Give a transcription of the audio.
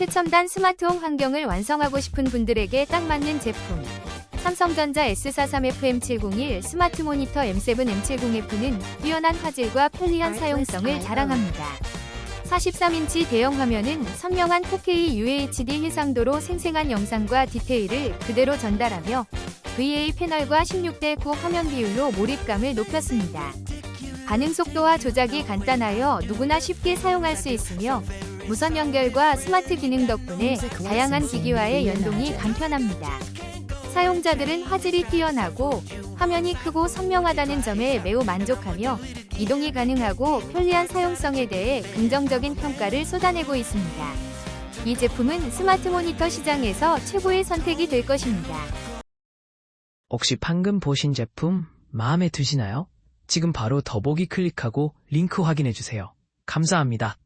최첨단 스마트홈 환경을 완성하고 싶은 분들에게 딱 맞는 제품. 삼성전자 S43FM701 스마트 모니터 M7M70F는 뛰어난 화질과 편리한 사용성을 자랑합니다. 43인치 대형 화면은 선명한 4K UHD 해상도로 생생한 영상과 디테일을 그대로 전달하며 VA 패널과 16대 9 화면 비율로 몰입감을 높였습니다. 반응 속도와 조작이 간단하여 누구나 쉽게 사용할 수 있으며 무선 연결과 스마트 기능 덕분에 다양한 기기와의 연동이 간편합니다. 사용자들은 화질이 뛰어나고 화면이 크고 선명하다는 점에 매우 만족하며 이동이 가능하고 편리한 사용성에 대해 긍정적인 평가를 쏟아내고 있습니다. 이 제품은 스마트 모니터 시장에서 최고의 선택이 될 것입니다. 혹시 방금 보신 제품 마음에 드시나요? 지금 바로 더보기 클릭하고 링크 확인해 주세요. 감사합니다.